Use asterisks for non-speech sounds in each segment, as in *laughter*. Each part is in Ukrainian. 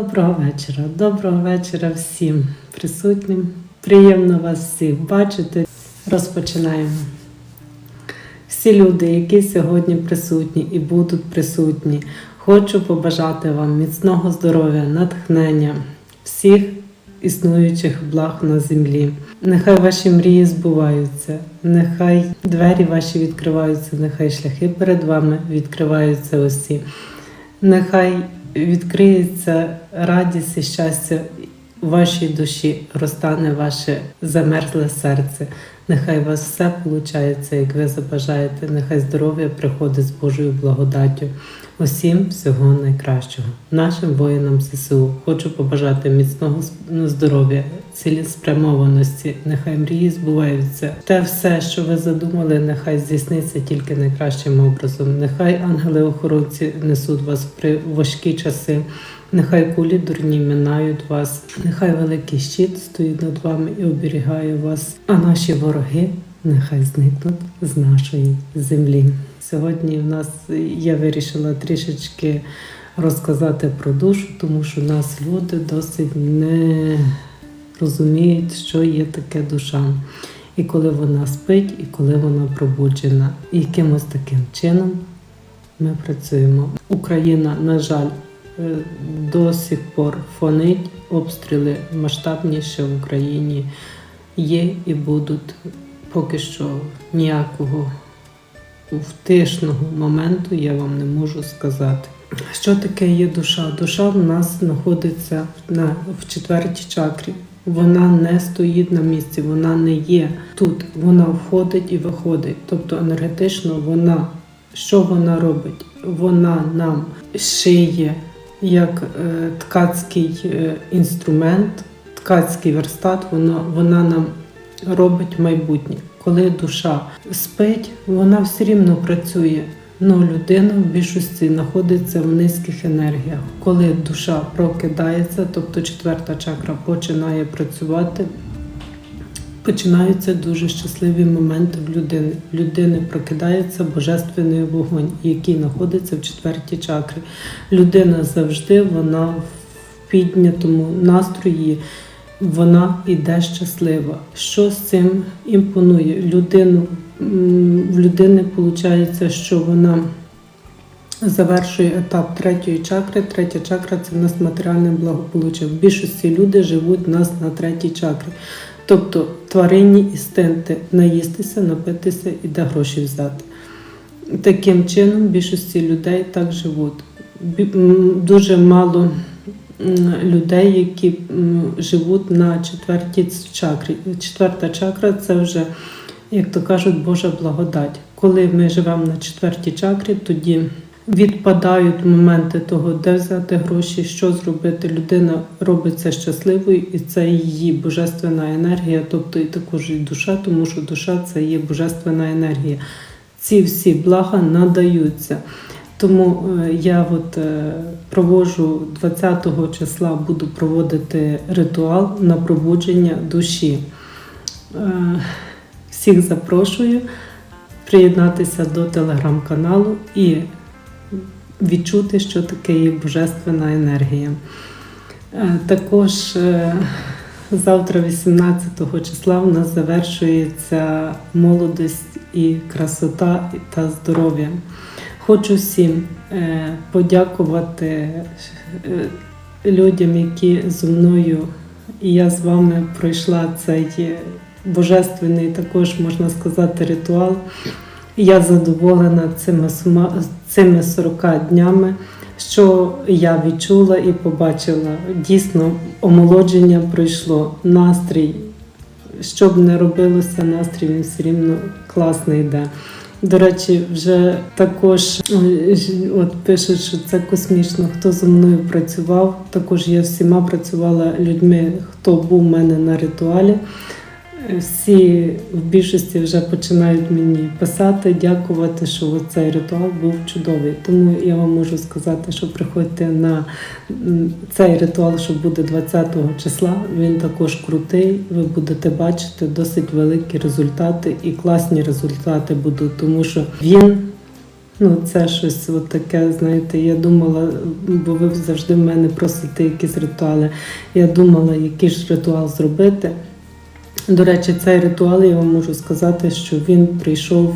Доброго вечора, доброго вечора всім присутнім. Приємно вас всіх бачити. Розпочинаємо. Всі люди, які сьогодні присутні і будуть присутні, хочу побажати вам міцного здоров'я, натхнення, всіх існуючих благ на землі. Нехай ваші мрії збуваються, нехай двері ваші відкриваються, нехай шляхи перед вами відкриваються усі. Нехай відкриється радість і щастя у вашій душі, розтане ваше замерзле серце. Нехай у вас все виходить, як ви забажаєте. Нехай здоров'я приходить з Божою благодаттю. Усім всього найкращого. Нашим воїнам ЗСУ хочу побажати міцного ну, здоров'я, цілеспрямованості. Нехай мрії збуваються. Те все, що ви задумали, нехай здійсниться тільки найкращим образом. Нехай ангели-охоронці несуть вас при важкі часи. Нехай кулі дурні минають вас, нехай великий щит стоїть над вами і оберігає вас, а наші вороги нехай зникнуть з нашої землі. Сьогодні в нас я вирішила трішечки розказати про душу, тому що нас люди досить не розуміють, що є таке душа. І коли вона спить, і коли вона пробуджена. І якимось таким чином ми працюємо. Україна, на жаль, е, до сих пор фонить обстріли масштабніше в Україні є і будуть поки що ніякого втишного моменту я вам не можу сказати. Що таке є душа? Душа в нас знаходиться на, в четвертій чакрі. Вона не стоїть на місці, вона не є тут. Вона входить і виходить. Тобто енергетично вона що вона робить? Вона нам шиє як е, ткацький е, інструмент, ткацький верстат, вона, вона нам робить майбутнє. Коли душа спить, вона все рівно працює. Ну, людина в більшості знаходиться в низьких енергіях. Коли душа прокидається, тобто четверта чакра починає працювати, починаються дуже щасливі моменти в людини. В людини прокидається божественний вогонь, який знаходиться в четвертій чакрі. Людина завжди вона в піднятому настрої. Вона іде щаслива. Що з цим імпонує? Людину в людини виходить, що вона завершує етап третьої чакри. Третя чакра це в нас матеріальне благополуччя. В більшості люди живуть в нас на третій чакрі. Тобто тваринні інстинкти наїстися, напитися і де гроші взяти. Таким чином, більшості людей так живуть. Дуже мало людей, які живуть на четвертій чакрі. Четверта чакра це вже, як то кажуть, Божа благодать. Коли ми живемо на четвертій чакрі, тоді відпадають моменти того, де взяти гроші, що зробити. Людина робиться щасливою, і це її божественна енергія, тобто і також і душа, тому що душа це є божественна енергія. Ці всі блага надаються. Тому е, я от е, проводжу 20 числа буду проводити ритуал на пробудження душі. Е, Всіх запрошую приєднатися до телеграм-каналу і відчути, що таке є божественна енергія. Також завтра, 18 числа, у нас завершується молодість і красота та здоров'я. Хочу всім е, подякувати е, людям, які зі мною і я з вами пройшла цей божественний, також можна сказати, ритуал. Я задоволена цими, цими 40 днями, що я відчула і побачила. Дійсно, омолодження пройшло, настрій. Що б не робилося, настрій він все рівно класно йде. До речі, вже також от пишуть, що це космічно. Хто зі мною працював, також я всіма працювала людьми, хто був у мене на ритуалі. Всі в більшості вже починають мені писати, дякувати, що цей ритуал був чудовий. Тому я вам можу сказати, що приходьте на цей ритуал, що буде 20 числа. Він також крутий. Ви будете бачити досить великі результати і класні результати будуть, тому що він Ну, це щось от таке, знаєте, я думала, бо ви завжди в мене просите якісь ритуали. Я думала, який ж ритуал зробити. До речі, цей ритуал я вам можу сказати, що він прийшов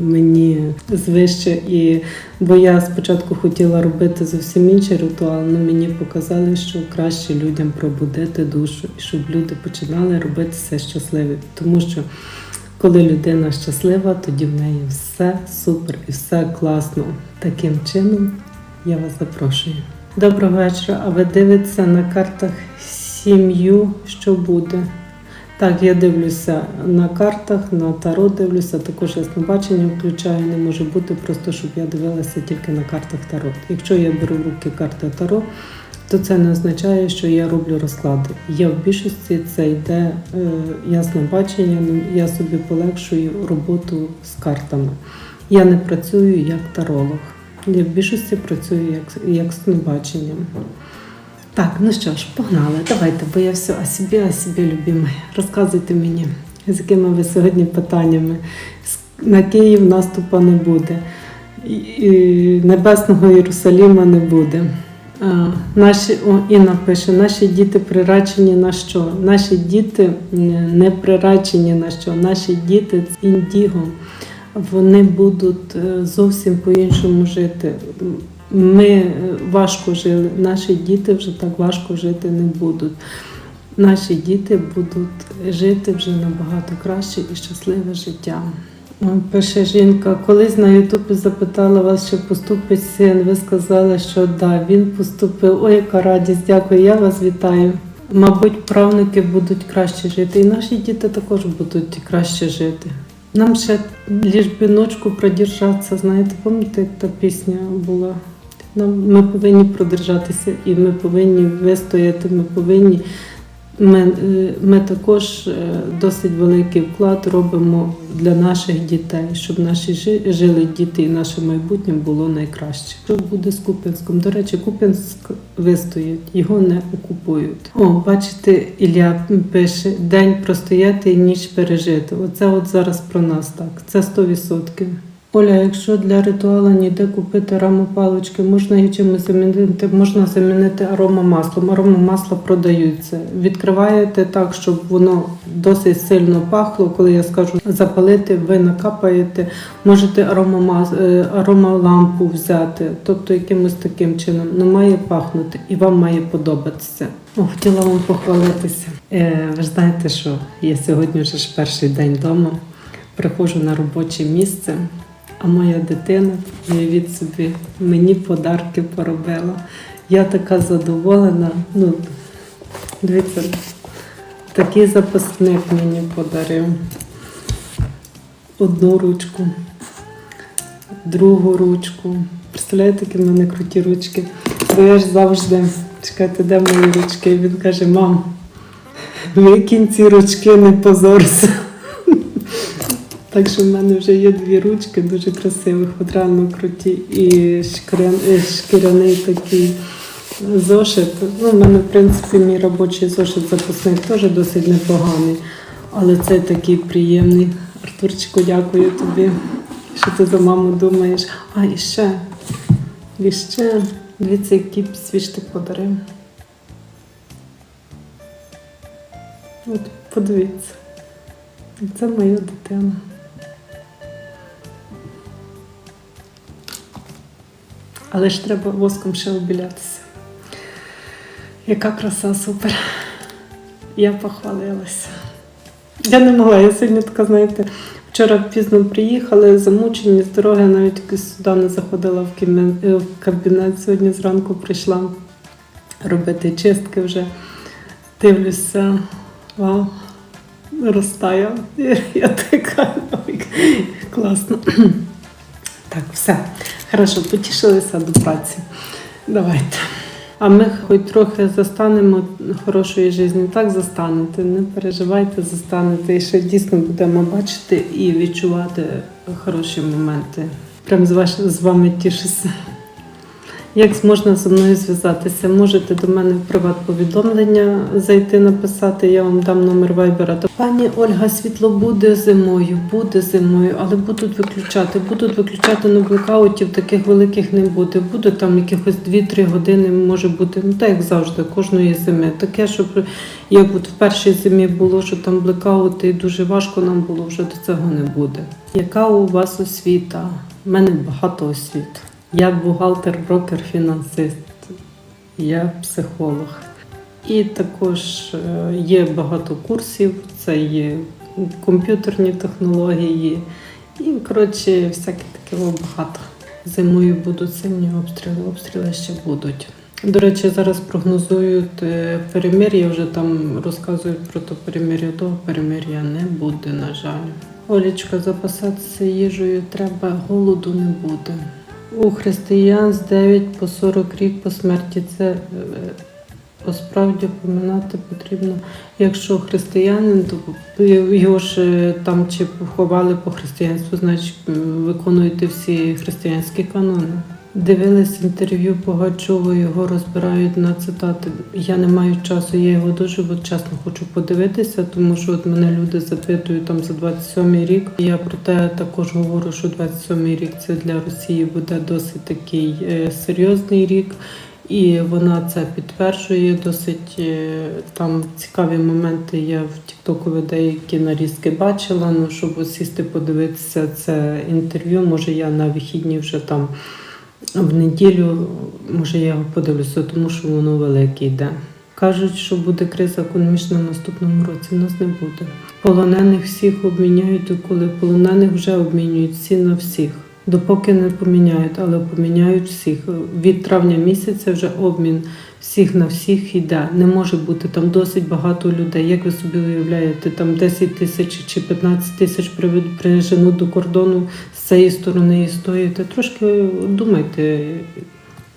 мені звище, і бо я спочатку хотіла робити зовсім інший ритуал, але мені показали, що краще людям пробудити душу і щоб люди починали робити все щасливі. Тому що коли людина щаслива, тоді в неї все супер і все класно. Таким чином я вас запрошую. Доброго вечора. А ви дивитеся на картах сім'ю, що буде? Так, я дивлюся на картах, на таро дивлюся, також яснобачення включаю. Не може бути просто, щоб я дивилася тільки на картах таро. Якщо я беру в руки карти таро, то це не означає, що я роблю розклади. Я в більшості це йде е, ясне бачення, ну, я собі полегшую роботу з картами. Я не працюю як таролог. Я в більшості працюю як, як з баченням. Так, ну що ж, погнали. Давайте, бо я все о собі, о собі, любимий. Розказуйте мені, з якими ви сьогодні питаннями. На Київ наступу не буде. І- Небесного Єрусаліма не буде. Наші, о, Інна пише, наші діти приречені на що? Наші діти не приречені на що. Наші діти з індіго. Вони будуть е, зовсім по-іншому жити. Ми е, важко жили, наші діти вже так важко жити не будуть. Наші діти будуть жити вже набагато краще і щасливе життя. Пише жінка, колись на Ютубі запитала вас, чи поступить син. Ви сказали, що да, він поступив. Ой, яка радість, дякую, я вас вітаю. Мабуть, правнуки будуть краще жити, і наші діти також будуть краще жити. Нам ще ліж ночку продержатися, знаєте, пам'ятаєте, як та пісня була? Нам, ми повинні продержатися і ми повинні вистояти, ми повинні. Ми, е, ми також е, досить великий вклад робимо для наших дітей, щоб наші жили діти і наше майбутнє було найкраще. Що буде з Куп'янськом? До речі, Куп'янськ вистоїть, його не окупують. О, бачите, Ілля пише: день простояти і ніч пережити. Оце от зараз про нас так. Це 100%. Оля, якщо для ритуалу ніде купити аромапалички, можна їх чимось замінити, можна замінити аромамаслом. Аромамасла продаються. Відкриваєте так, щоб воно досить сильно пахло. Коли я скажу запалити, ви накапаєте, можете аромамас, е, аромалампу взяти, тобто якимось таким чином. Ну має пахнути і вам має подобатися. О, хотіла вам похвалитися. Е, ви знаєте, що я сьогодні вже ж перший день вдома. Приходжу на робоче місце, а моя дитина, уявіть собі, мені подарки поробила. Я така задоволена. Ну, дивіться, такий запасник мені подарив. Одну ручку, другу ручку. Представляєте, які в мене круті ручки. Бо я ж завжди, чекайте, де мої ручки? Він каже, мам, викинь ці ручки, не позорся. Так що в мене вже є дві ручки дуже красивих, от реально круті. І е, шкіряний такий зошит. Ну, в мене, в принципі, мій робочий зошит запасник теж досить непоганий. Але цей такий приємний. Артурчику, дякую тобі, що ти за маму думаєш. А, і ще, і ще, дивіться, який свічник подарив. От подивіться. Це моя дитина. Але ж треба воском ще обілятися. Яка краса супер. Я похвалилася. Я не могла, я сьогодні така, знаєте, вчора пізно приїхали, замучені з дороги, навіть сюди не заходила в кабінет, в кабінет. Сьогодні зранку прийшла робити чистки вже. Дивлюся, вау, розтаяв. *laughs* Я така класно. Так, все. Хорошо, потішилися до праці. Давайте. А ми хоч трохи застанемо хорошої житті. Так застанете, не переживайте, застанете. І ще дійсно будемо бачити і відчувати хороші моменти. Прям з, вами тішуся. Як можна зі мною зв'язатися? Можете до мене в приват-повідомлення зайти написати, я вам дам номер вайбера. Пані Ольга, світло буде зимою, буде зимою, але будуть виключати. Будуть виключати на блекаутів, таких великих не буде. Буде там якихось 2-3 години, може бути, ну так як завжди, кожної зими. Таке, щоб як от в першій зимі було, що там блекаути і дуже важко нам було, вже до цього не буде. Яка у вас освіта? У мене багато освіт. Я бухгалтер, брокер, фінансист, я психолог. І також е, є багато курсів, це є комп'ютерні технології, і коротше, всяке таке багато. Зимою будуть сильні обстріли, обстріли ще будуть. До речі, зараз прогнозують е, перемир'я, вже там розказують про то перемир'я, того перемир'я не буде, на жаль. Олічка, запасатися їжею треба, голоду не буде. У християн з 9 по 40 рік по смерті це е, посправді поминати потрібно. Якщо християнин, то його ж е, там чи поховали по християнству, значить е, виконуєте всі християнські канони. Дивились інтерв'ю Пугачова, його розбирають на цитати. Я не маю часу, я його дуже от, чесно хочу подивитися, тому що от мене люди запитують там за 27-й рік. Я про те також говорю, що 27-й рік це для Росії буде досить такий е, серйозний рік. І вона це підтверджує досить е, там цікаві моменти. Я в Тіктокові деякі нарізки бачила. Ну щоб сісти подивитися це інтерв'ю. Може я на вихідні вже там в неділю, може я його подивлюся, тому що воно велике йде. Кажуть, що буде криза економічна в наступному році. У нас не буде. Полонених всіх обміняють, коли полонених вже обмінюють всі на всіх. Допоки не поміняють, але поміняють всіх. Від травня місяця вже обмін всіх на всіх йде. Не може бути там досить багато людей. Як ви собі уявляєте, там 10 тисяч чи 15 тисяч приженуть до кордону з цієї сторони і стоїте. трошки думайте,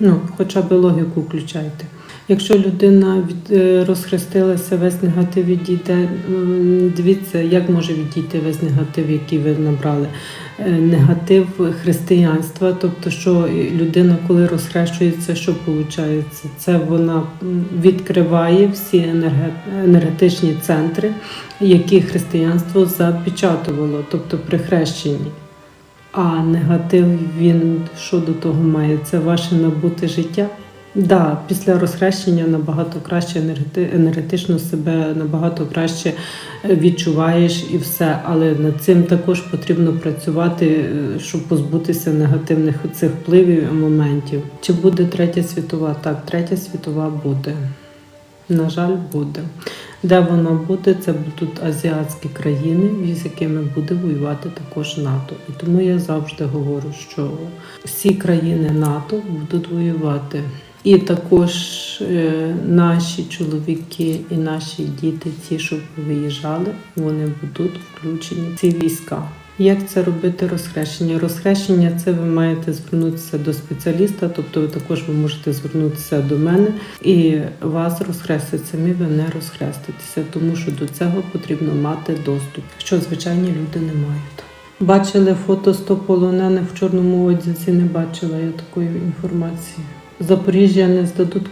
ну, хоча б логіку включайте. Якщо людина е, розхрестилася, весь негатив відійде. Дивіться, як може відійти весь негатив, який ви набрали. Е, Негатив християнства, тобто, що людина, коли розхрещується, що виходить? Це вона відкриває всі енергетичні центри, які християнство запечатувало, тобто при хрещенні. А негатив він що до того має? Це ваше набуте життя. Да, після розхрещення набагато краще енергетично себе набагато краще е, відчуваєш і все. Але над цим також потрібно працювати, е, щоб позбутися негативних цих впливів і моментів. Чи буде третя світова? Так, третя світова буде. На жаль, буде. Де вона буде, це будуть азіатські країни, з якими буде воювати також НАТО. І тому я завжди говорю, що всі країни НАТО будуть воювати. І також е, наші чоловіки і наші діти, ті, що виїжджали, вони будуть включені в ці війська. Як це робити розхрещення? Розхрещення це ви маєте звернутися до спеціаліста, тобто ви також ви можете звернутися до мене і вас розхрестять самі ви не розхреститеся, тому що до цього потрібно мати доступ, що звичайні люди не мають. Бачили фото 100 полонених в чорному одязі, не бачила я такої інформації. Запоріжжя не здадуть,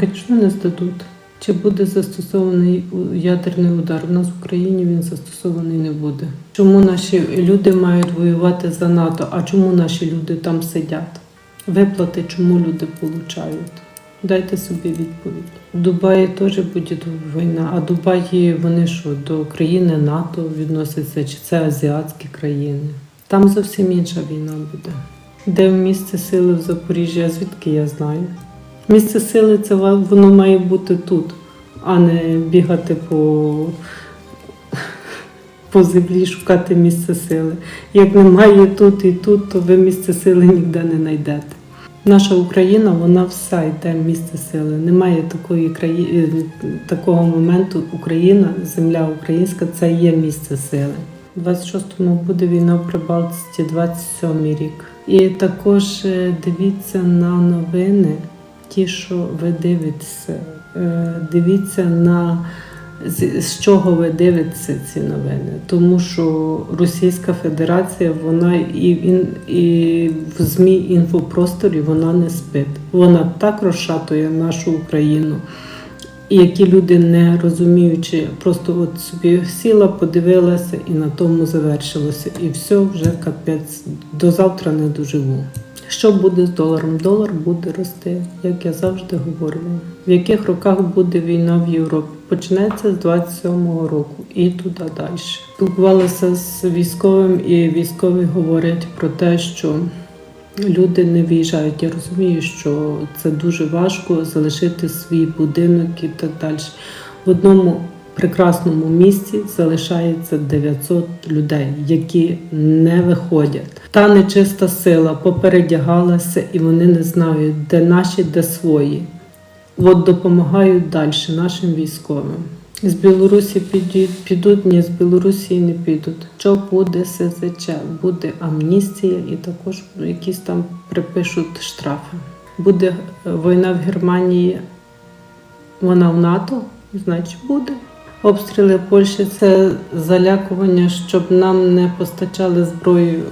звісно, не здадуть. Чи буде застосований ядерний удар? У нас в Україні він застосований не буде. Чому наші люди мають воювати за НАТО? А чому наші люди там сидять? Виплати чому люди получають? Дайте собі відповідь. В Дубаї теж буде війна, а Дубаї вони що, до країни НАТО відносяться, чи це азіатські країни? Там зовсім інша війна буде. Де місце сили в Запоріжжі, а звідки я знаю? Місце сили це воно має бути тут, а не бігати по, по землі, шукати місце сили. Як немає тут і тут, то ви місце сили ніде не знайдете. Наша Україна, вона вся йде місце сили. Немає такої краї... е, такого моменту. Україна, земля українська це є місце сили. У 26-му буде війна в Прибалтиці, 27-й рік. І також е, дивіться на новини, ті, що ви дивитеся. Е, Дивіться на з, чого ви дивитеся ці новини. Тому що Російська Федерація, вона і, він- і в ЗМІ інфопросторі вона не спить. Вона так розшатує нашу Україну. І які люди не розуміючи, просто от собі сіла, подивилася і на тому завершилося. І все вже капець. До завтра не доживу. Що буде з доларом? Долар буде рости, як я завжди говорю. В яких роках буде війна в Європі? Почнеться з 27-го року і туди далі. Спілкувалася з військовим, і військові говорять про те, що люди не виїжджають. Я розумію, що це дуже важко залишити свій будинок і так далі. В одному прекрасному місці залишається 900 людей, які не виходять. Та нечиста сила попередягалася, і вони не знають, де наші, де свої. От допомагають далі нашим військовим. З Білорусі підуть, підуть, ні, з Білорусі не підуть. Що буде СЗЧ? Буде амністія і також якісь там припишуть штрафи. Буде е, війна в Германії, вона в НАТО, значить буде. Обстріли Польщі це залякування, щоб нам не постачали зброю.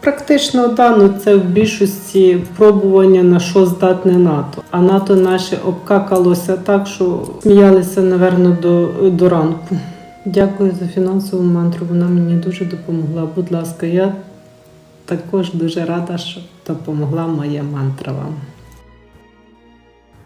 Практично да, ну це в більшості пробування на що здатне НАТО. А НАТО наше обкакалося так, що сміялися, напевно, до, до ранку. Дякую за фінансову мантру. Вона мені дуже допомогла. Будь ласка, я також дуже рада, що допомогла моя мантра вам.